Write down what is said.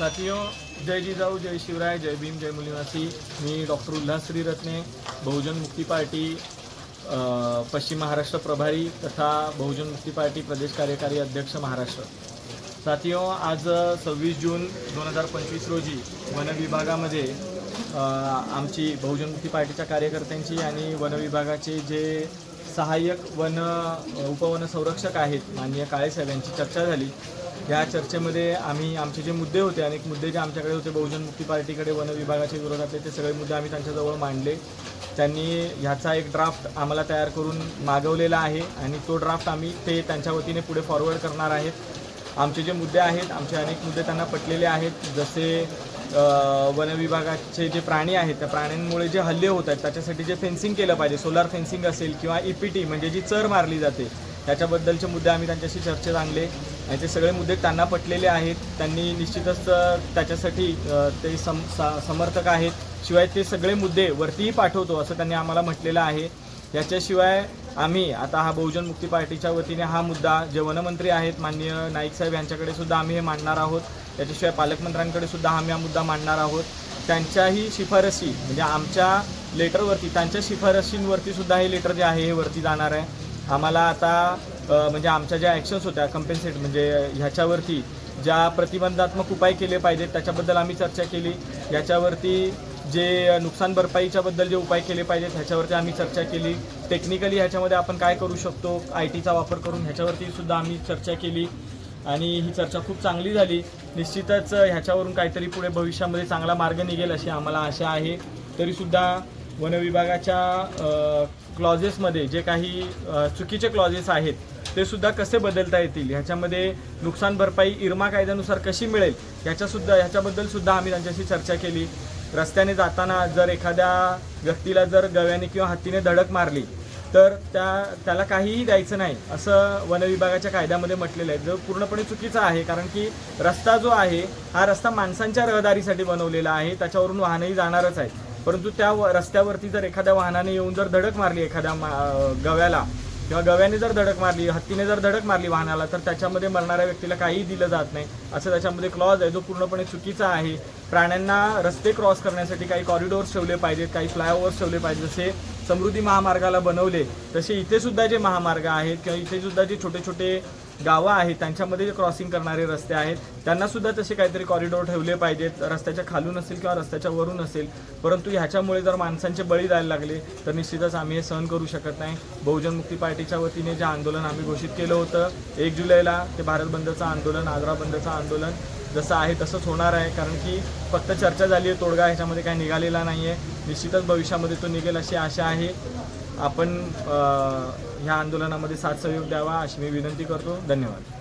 साथियो जय जिजाऊ जय शिवराय जय भीम जय मुनिवासी. मी डॉक्टर उल्हास श्रीरत्ने बहुजन मुक्ती पार्टी पश्चिम महाराष्ट्र प्रभारी तथा बहुजन मुक्ती पार्टी प्रदेश कार्यकारी अध्यक्ष महाराष्ट्र. साथियो आज सव्वीस जून दोन हजार पंचवीस रोजी वन विभागामध्ये आमची बहुजन मुक्ती पार्टीच्या कार्यकर्त्यांची आणि वन विभागाचे जे सहाय्यक वन उपवन संरक्षक आहेत माननीय काळेसाहेब यांची चर्चा झाली. या चर्चेमध्ये आम्ही आमचे जे मुद्दे होते अनेक मुद्दे जे आमच्याकडे होते बहुजन मुक्ती पार्टीकडे वन विभागाच्या विरोधातले ते सगळे मुद्दे आम्ही त्यांच्याजवळ मांडले. त्यांनी ह्याचा एक ड्राफ्ट आम्हाला तयार करून मागवलेला आहे आणि तो ड्राफ्ट आम्ही ते त्यांच्या वतीने पुढे फॉरवर्ड करणार आहेत. आमचे जे मुद्दे आहेत आमचे अनेक मुद्दे त्यांना पटलेले आहेत. जसे वनविभागाचे जे प्राणी आहेत त्या प्राण्यांमुळे जे हल्ले होत आहेत त्याच्यासाठी जे फेन्सिंग केलं पाहिजे सोलार फेन्सिंग असेल किंवा ई पी टी म्हणजे जी चर मारली जाते त्याच्याबद्दलचे मुद्दे आम्ही त्यांच्याशी चर्चेत आणले. आणि ते सगळे मुद्दे त्यांना पटलेले आहेत. त्यांनी निश्चितच त्याच्यासाठी ते सम सा- समर्थक आहेत. शिवाय ते सगळे मुद्दे वरतीही पाठवतो असं त्यांनी आम्हाला म्हटलेलं आहे. याच्याशिवाय आम्ही आता हा बहुजन मुक्ती पार्टीच्या वतीने हा मुद्दा जे वनमंत्री आहेत माननीय नाईक साहेब यांच्याकडे सुद्धा आम्ही हे मांडणार आहोत. त्याच्याशिवाय पालकमंत्र्यांकडे सुद्धा आम्ही हा मुद्दा मांडणार आहोत. त्यांच्याही शिफारसी म्हणजे आमच्या लेटरवरती त्यांच्या शिफारशींवरती सुद्धा हे लेटर जे आहे हे वरती जाणार आहे. आम्हाला आता म्हणजे आमच्या ज्या ॲक्शन्स होत्या कम्पेन्सेट म्हणजे ह्याच्यावरती ज्या प्रतिबंधात्मक उपाय केले पाहिजेत त्याच्याबद्दल आम्ही चर्चा केली. याच्यावरती जे नुकसान भरपाईच्याबद्दल जे उपाय केले पाहिजेत ह्याच्यावरती आम्ही चर्चा केली. टेक्निकली ह्याच्यामध्ये आपण काय करू शकतो आय टीचा वापर करून ह्याच्यावरती सुद्धा आम्ही चर्चा केली. आणि ही चर्चा खूप चांगली झाली. निश्चितच ह्याच्यावरून काहीतरी पुढे भविष्यामध्ये चांगला मार्ग निघेल अशी आम्हाला आशा आहे. तरीसुद्धा वनविभागाच्या क्लॉजेसमध्ये जे काही चुकीचे क्लॉजेस आहेत ते सुद्धा कसे बदलता येतील? ह्याच्यामध्ये नुकसान भरपाई इरमा कायद्यानुसार कशी मिळेल? ह्याच्यासुद्धा ह्याच्याबद्दल सुद्धा आम्ही त्यांच्याशी चर्चा केली. रस्त्याने जाताना जर एखाद्या व्यक्तीला जर गव्याने किंवा हत्तीने धडक मारली तर त्या त्याला काहीही द्यायचं नाही असं वनविभागाच्या कायद्यामध्ये म्हटलेलं आहे. जो पूर्णपणे चुकीचा आहे कारण की रस्ता जो आहे हा रस्ता माणसांच्या रहदारीसाठी बनवलेला आहे त्याच्यावरून वाहनही जाणारच आहे परंतु त्या व- रस्त्यावरती जर एखाद्या वाहनाने येऊन जर धडक मारली एखाद्या मा- गव्याला किंवा गव्याने जर धडक मारली हत्तीने जर धडक मारली वाहनाला तर त्याच्यामध्ये मरणाऱ्या व्यक्तीला काहीही दिलं जात नाही. असं त्याच्यामध्ये क्लॉज आहे जो पूर्णपणे चुकीचा आहे. प्राण्यांना रस्ते क्रॉस करण्यासाठी काही कॉरिडोर्स ठेवले पाहिजेत काही फ्लायओव्हर्स ठेवले पाहिजेत. जसे समृद्धी महामार्गाला बनवले तसे इथे सुद्धा जे महामार्ग आहेत किंवा इथे सुद्धा जे छोटे छोटे गावं आहेत त्यांच्यामध्ये जे क्रॉसिंग करणारे रस्ते आहेत त्यांना सुद्धा तसे काहीतरी कॉरिडोर ठेवले पाहिजेत. रस्त्याच्या खालून असेल किंवा रस्त्याच्या वरून असेल. परंतु ह्याच्यामुळे जर माणसांचे बळी जायला लागले तर निश्चितच आम्ही हे सहन करू शकत नाही. बहुजन मुक्ती पार्टीच्या वतीने जे आंदोलन आम्ही घोषित केलं होतं एक जुलैला ते भारत बंदचं आंदोलन आग्रा बंदचं आंदोलन जसं आहे तसंच होणार आहे. कारण की फक्त चर्चा झाली आहे तोडगा ह्याच्यामध्ये काही निघालेला नाही आहे निश्चितच भविष्यामध्ये तो निघेल अशी आशा आहे. आपण ह्या आंदोलनामध्ये साथ सहयोग द्यावा अशी मी विनंती करतो. धन्यवाद.